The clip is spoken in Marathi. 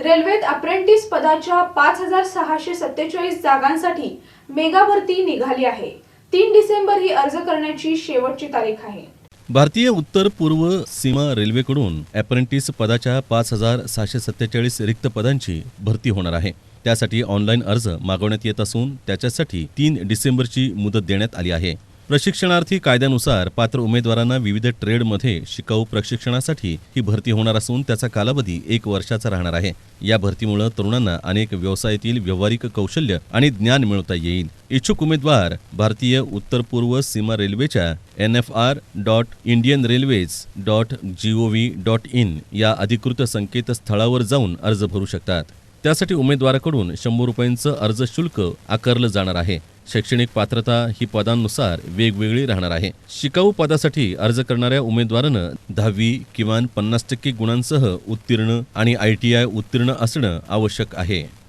रेल्वेत अप्रेंटिस पदाच्या पाच हजार सहाशे सत्तेचाळीस जागांसाठी मेगा भरती निघाली आहे. तीन डिसेंबर ही अर्ज करण्याची शेवटची तारीख आहे. भारतीय उत्तर पूर्व सीमा रेल्वेकडून अप्रेंटिस पदाच्या पाच हजार सहाशे सत्तेचाळीस रिक्त पदांची भरती होणार आहे. त्यासाठी ऑनलाईन अर्ज मागवण्यात येत असून त्याच्यासाठी तीन डिसेंबरची मुदत देण्यात आली आहे. प्रशिक्षणार्थी कायद्यानुसार पात्र उमेदवारांना विविध ट्रेडमध्ये शिकाऊ प्रशिक्षणासाठी ही भरती होणार असून त्याचा कालावधी एक वर्षाचा राहणार आहे. या भरतीमुळे तरुणांना अनेक व्यवसायातील व्यावहारिक कौशल्य आणि ज्ञान मिळवता येईल. इच्छुक उमेदवार भारतीय उत्तर पूर्व सीमा रेल्वेच्या N F R dot Indian railways dot G O V dot in या अधिकृत संकेतस्थळावर जाऊन अर्ज भरू शकतात. त्यासाठी उमेदवाराकडून शंभर रुपयांचं अर्ज शुल्क आकारलं जाणार आहे. शैक्षणिक पात्रता ही पदांनुसार वेगवेगळी राहणार आहे. शिकाऊ पदासाठी अर्ज करणाऱ्या उमेदवारानं दहावी किमान पन्नास टक्के गुणांसह उत्तीर्ण आणि आय टी आय उत्तीर्ण असणं आवश्यक आहे.